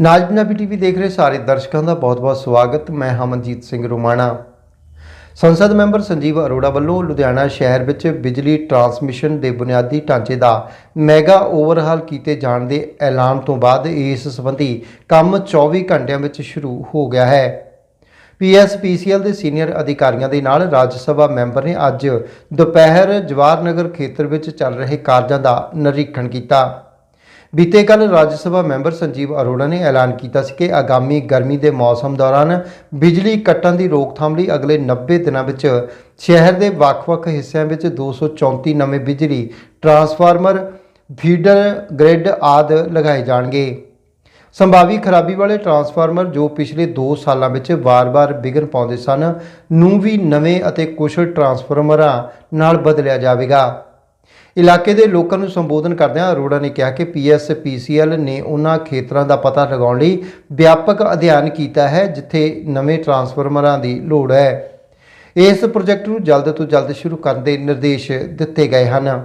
ਨਾਜ Punjabi TV ਦੇਖ ਰਹੇ ਸਾਰੇ ਦਰਸ਼ਕਾਂ ਦਾ ਬਹੁਤ-ਬਹੁਤ ਸਵਾਗਤ। ਮੈਂ ਹਮਨਜੀਤ ਸਿੰਘ ਰੋਮਾਣਾ। ਸੰਸਦ ਮੈਂਬਰ ਸੰਜੀਵ ਅਰੋੜਾ ਵੱਲੋਂ ਲੁਧਿਆਣਾ ਸ਼ਹਿਰ ਵਿੱਚ ਬਿਜਲੀ ਟਰਾਂਸਮਿਸ਼ਨ ਦੇ ਬੁਨਿਆਦੀ ਢਾਂਚੇ ਦਾ ਮੈਗਾ ਓਵਰਹਾਲ ਕੀਤੇ ਜਾਣ ਦੇ ਐਲਾਨ ਤੋਂ ਬਾਅਦ ਇਸ ਸੰਬੰਧੀ ਕੰਮ 24 ਘੰਟਿਆਂ ਵਿੱਚ ਸ਼ੁਰੂ ਹੋ ਗਿਆ ਹੈ। ਪੀਐਸਪੀਸੀਐਲ ਦੇ ਸੀਨੀਅਰ ਅਧਿਕਾਰੀਆਂ ਦੇ ਨਾਲ ਰਾਜ ਸਭਾ ਮੈਂਬਰ ਨੇ ਅੱਜ ਦੁਪਹਿਰ ਜਵਾਹਰ ਨਗਰ ਖੇਤਰ ਵਿੱਚ ਚੱਲ ਰਹੇ ਕਾਰਜਾਂ ਦਾ ਨਿਰੀਖਣ ਕੀਤਾ। ਬੀਤੇ ਕੱਲ ਰਾਜ ਸਭਾ ਮੈਂਬਰ ਸੰਜੀਵ ਅਰੋੜਾ ਨੇ ਐਲਾਨ ਕੀਤਾ ਸੀ ਕਿ ਆਗਾਮੀ ਗਰਮੀ ਦੇ ਮੌਸਮ ਦੌਰਾਨ ਬਿਜਲੀ ਕੱਟਣ ਦੀ ਰੋਕਥਾਮ ਲਈ ਅਗਲੇ 90 ਦਿਨਾਂ ਵਿੱਚ ਸ਼ਹਿਰ ਦੇ ਵੱਖ-ਵੱਖ ਹਿੱਸਿਆਂ ਵਿੱਚ 234 ਨਵੇਂ ਬਿਜਲੀ ਟਰਾਂਸਫਾਰਮਰ, ਫੀਡਰ ਗ੍ਰਿਡ ਆਦਿ ਲਗਾਏ ਜਾਣਗੇ। ਸੰਭਾਵੀ ਖਰਾਬੀ ਵਾਲੇ ਟਰਾਂਸਫਾਰਮਰ ਜੋ ਪਿਛਲੇ 2 ਸਾਲਾਂ ਵਿੱਚ ਵਾਰ-ਵਾਰ ਵਿਘਨ ਪਾਉਂਦੇ ਸਨ, ਨੂੰ ਵੀ ਨਵੇਂ ਅਤੇ ਕੁਸ਼ਲ ਟਰਾਂਸਫਾਰਮਰਾਂ ਨਾਲ ਬਦਲਿਆ ਜਾਵੇਗਾ। ਇਲਾਕੇ ਦੇ ਲੋਕਾਂ ਨੂੰ ਸੰਬੋਧਨ ਕਰਦਿਆਂ ਅਰੋੜਾ ਨੇ ਕਿਹਾ ਕਿ ਪੀਐਸਪੀਸੀਐਲ ਨੇ ਉਹਨਾਂ ਖੇਤਰਾਂ ਦਾ ਪਤਾ ਲਗਾਉਣ ਲਈ ਵਿਆਪਕ ਅਧਿਐਨ ਕੀਤਾ ਹੈ, ਜਿੱਥੇ ਨਵੇਂ ਟਰਾਂਸਫਾਰਮਰਾਂ ਦੀ ਲੋੜ ਹੈ। ਇਸ ਪ੍ਰੋਜੈਕਟ ਨੂੰ ਜਲਦ ਤੋਂ ਜਲਦ ਸ਼ੁਰੂ ਕਰਨ ਦੇ ਨਿਰਦੇਸ਼ ਦਿੱਤੇ ਗਏ ਹਨ।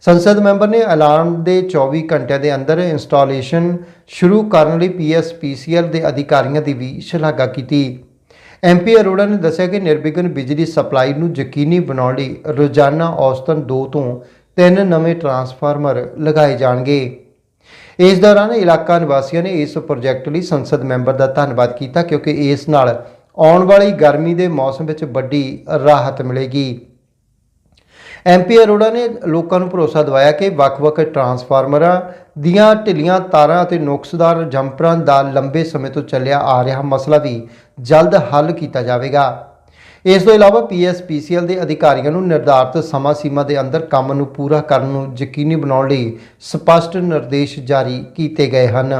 ਸੰਸਦ ਮੈਂਬਰ ਨੇ ਅਲਾਰਮ ਦੇ 24 ਘੰਟਿਆਂ ਦੇ ਅੰਦਰ ਇੰਸਟਾਲੇਸ਼ਨ ਸ਼ੁਰੂ ਕਰਨ ਲਈ ਪੀਐਸਪੀਸੀਐਲ ਦੇ ਅਧਿਕਾਰੀਆਂ ਦੀ ਵੀ ਸ਼ਲਾਘਾ ਕੀਤੀ। ਐਮਪੀ ਅਰੋੜਾ ਨੇ ਦੱਸਿਆ ਕਿ ਨਿਰਵਿਘਨ ਬਿਜਲੀ ਸਪਲਾਈ ਨੂੰ ਯਕੀਨੀ ਬਣਾਉਣ ਲਈ ਰੋਜ਼ਾਨਾ ਔਸਤਨ 2 ਤੋਂ ਤਿੰਨ ਨਵੇਂ ਟਰਾਂਸਫਾਰਮਰ ਲਗਾਏ ਜਾਣਗੇ। ਇਸ ਦੌਰਾਨ ਇਲਾਕਾ ਨਿਵਾਸੀਆਂ ਨੇ ਇਸ ਪ੍ਰੋਜੈਕਟ ਲਈ ਸੰਸਦ ਮੈਂਬਰ ਦਾ ਧੰਨਵਾਦ ਕੀਤਾ ਕਿਉਂਕਿ ਇਸ ਨਾਲ ਆਉਣ ਵਾਲੀ ਗਰਮੀ ਦੇ ਮੌਸਮ ਵਿੱਚ ਵੱਡੀ ਰਾਹਤ ਮਿਲੇਗੀ। ਐਮਪੀ ਅਰੋੜਾ ਨੇ ਲੋਕਾਂ ਨੂੰ ਭਰੋਸਾ ਦਿਵਾਇਆ ਕਿ ਵੱਖ-ਵੱਖ ਟਰਾਂਸਫਾਰਮਰਾਂ ਦੀਆਂ ਢਿੱਲੀਆਂ ਤਾਰਾਂ ਅਤੇ ਨੁਕਸਦਾਰ ਜੰਪਰਾਂ ਦਾ ਲੰਬੇ ਸਮੇਂ ਤੋਂ ਚੱਲਿਆ ਆ ਰਿਹਾ ਮਸਲਾ ਵੀ ਜਲਦ ਹੱਲ ਕੀਤਾ ਜਾਵੇਗਾ। ਇਸ ਤੋਂ ਇਲਾਵਾ ਪੀਐਸਪੀਸੀਐਲ ਦੇ ਅਧਿਕਾਰੀਆਂ ਨੂੰ ਨਿਰਧਾਰਤ ਸਮਾਂ ਸੀਮਾ ਦੇ ਅੰਦਰ ਕੰਮ ਨੂੰ ਪੂਰਾ ਕਰਨ ਨੂੰ ਯਕੀਨੀ ਬਣਾਉਣ ਲਈ ਸਪਸ਼ਟ ਨਿਰਦੇਸ਼ ਜਾਰੀ ਕੀਤੇ ਗਏ ਹਨ।